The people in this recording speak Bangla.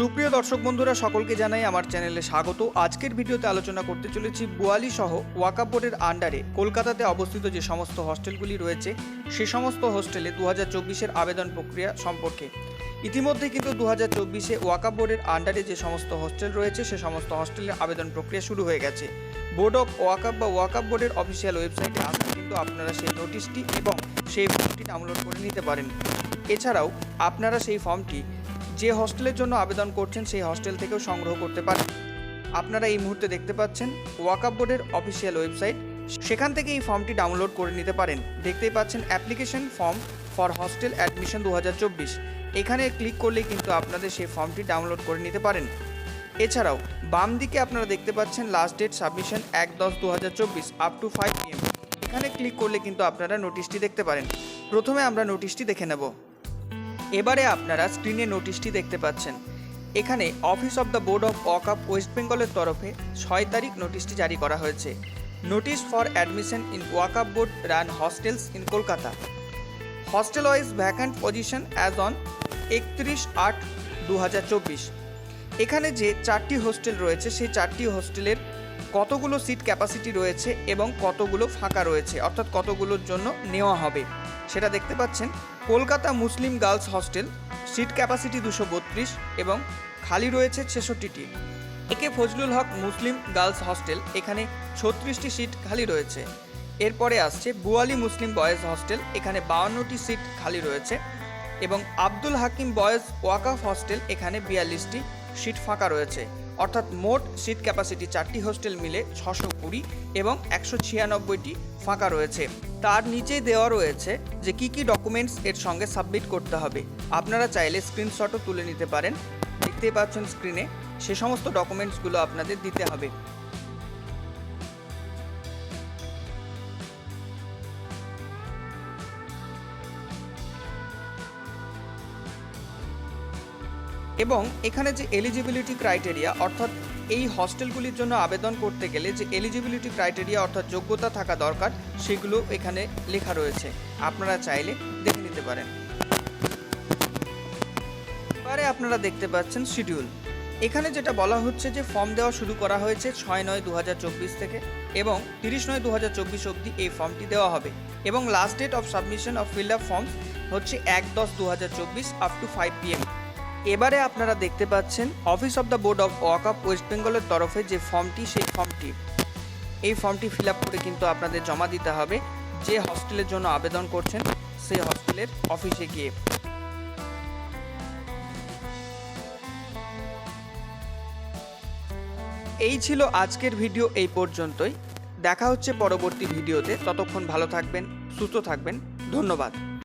সুপ্রিয় দর্শক বন্ধুরা, সকলকে জানাই আমার চ্যানেলে স্বাগত। আজকের ভিডিওতে আলোচনা করতে চলেছি বুয়ালি সহ ওয়াকা বোর্ডের আন্ডারে। কলকাতাতে অবস্থিত যে সমস্ত হস্টেলগুলি রয়েছে, সে সমস্ত হোস্টেলে দু হাজার আবেদন প্রক্রিয়া সম্পর্কে। ইতিমধ্যে কিন্তু দু হাজার চব্বিশে ওয়াকা বোর্ডের আন্ডারে যে সমস্ত হোস্টেল রয়েছে, সে সমস্ত হোস্টেলের আবেদন প্রক্রিয়া শুরু হয়ে গেছে। বোর্ড অফ ওয়াকাপ বা ওয়াকাপ বোর্ডের অফিসিয়াল ওয়েবসাইটে আসলে কিন্তু আপনারা সেই নোটিশটি এবং সেই ফর্মটি ডাউনলোড করে নিতে পারেন। এছাড়াও আপনারা সেই ফর্মটি যে হস্টেলের জন্য আবেদন করছেন সেই হস্টেল থেকেও সংগ্রহ করতে পারেন। আপনারা এই মুহূর্তে দেখতে পাচ্ছেন ওয়াকাপ বোর্ডের অফিসিয়াল ওয়েবসাইট। সেখান থেকে এই ফর্মটি ডাউনলোড করে নিতে পারেন। দেখতেই পাচ্ছেন application form for hostel admission দু হাজার চব্বিশ। এখানে ক্লিক করলেই কিন্তু আপনাদের সেই ফর্মটি ডাউনলোড করে নিতে পারেন। এছাড়াও, বাম দিকে আপনারা দেখতে পাচ্ছেন লাস্ট ডেট সাবমিশন এক দশ দু হাজার চব্বিশ আপ টু ফাইভ পিএম এখানে ক্লিক করলে কিন্তু আপনারা নোটিশটি দেখতে পারেন। প্রথমে আমরা নোটিশটি দেখে নেব। এবারে আপনারা স্ক্রিনে নোটিশটি দেখতে পাচ্ছেন। এখানে office of the board of Waqf West বেঙ্গলের তরফে ছয় তারিখ নোটিশটি জারি করা হয়েছে। Notice for admission in Waqf board run hostels in Kolkata hostel wise vacant position as on একত্রিশ আট দু এখানে যে চারটি হোস্টেল রয়েছে, সেই চারটি হোস্টেলের কতগুলো সিট ক্যাপাসিটি রয়েছে এবং কতগুলো ফাঁকা রয়েছে, অর্থাৎ কতগুলোর জন্য নেওয়া হবে। সেটা দেখতে পাচ্ছেন, Kolkata Muslim girls hostel, seat capacity দুশো বত্রিশ এবং খালি রয়েছে ছেষট্টিটি। A K Fazlul Huq Muslim girls hostel, এখানে ছত্রিশটি সিট খালি রয়েছে। এরপরে আসছে বুয়ালি মুসলিম বয়েজ হস্টেল, এখানে বাউান্নটি সিট খালি রয়েছে এবং আব্দুল হাকিম বয়েজ ওয়াকাফ হস্টেল, এখানে বিয়াল্লিশটি সিট ফাঁকা রয়েছে। অর্থাৎ মোট সিট ক্যাপাসিটি চারটি হোস্টেল মিলে ছশো কুড়ি এবং একশো ছিয়ানব্বইটি ফাঁকা রয়েছে। তার নিচেই দেওয়া রয়েছে যে কি কি ডকুমেন্টস এর সঙ্গে সাবমিট করতে হবে। আপনারা চাইলে স্ক্রিনশটও তুলে নিতে পারেন। দেখতে পাচ্ছেন স্ক্রিনে সে সমস্ত ডকুমেন্টসগুলো আপনাদের দিতে হবে। এবং এখানে যে এলিজিবিলিটি ক্রাইটেরিয়া অর্থাৎ এই হস্টেলগুলির জন্য আবেদন করতে গেলে যে এলিজিবিলিটি ক্রাইটেরিয়া অর্থাৎ যোগ্যতা থাকা দরকার, সেগুলো এখানে লেখা রয়েছে। আপনারা চাইলে দেখে নিতে পারেন। এবারে আপনারা দেখতে পাচ্ছেন শিডিউল এখানে যেটা বলা হচ্ছে যে ফর্ম দেওয়া শুরু করা হয়েছে ছয় নয় দু থেকে এবং তিরিশ নয় দু অবধি এই ফর্মটি দেওয়া হবে। এবং last date of submission of fill up forms হচ্ছে এক দশ দু হাজার চব্বিশ আপ টু ফাইভ পিএম এবারে আপনারা দেখতে পাচ্ছেন office of the board of Waqf West বেঙ্গলের তরফে যে ফর্মটি, সেই ফর্মটি। এই ফর্মটি ফিল আপ করে কিন্তু আপনাদের জমা দিতে হবে। যে হস্টেলের জন্য আবেদন করছেন, সেই হস্টেলের অফিসে গিয়ে। এই ছিল আজকের ভিডিও এই পর্যন্তই। দেখা হচ্ছে পরবর্তী ভিডিওতে। ততক্ষণ ভালো থাকবেন, সুস্থ থাকবেন। ধন্যবাদ।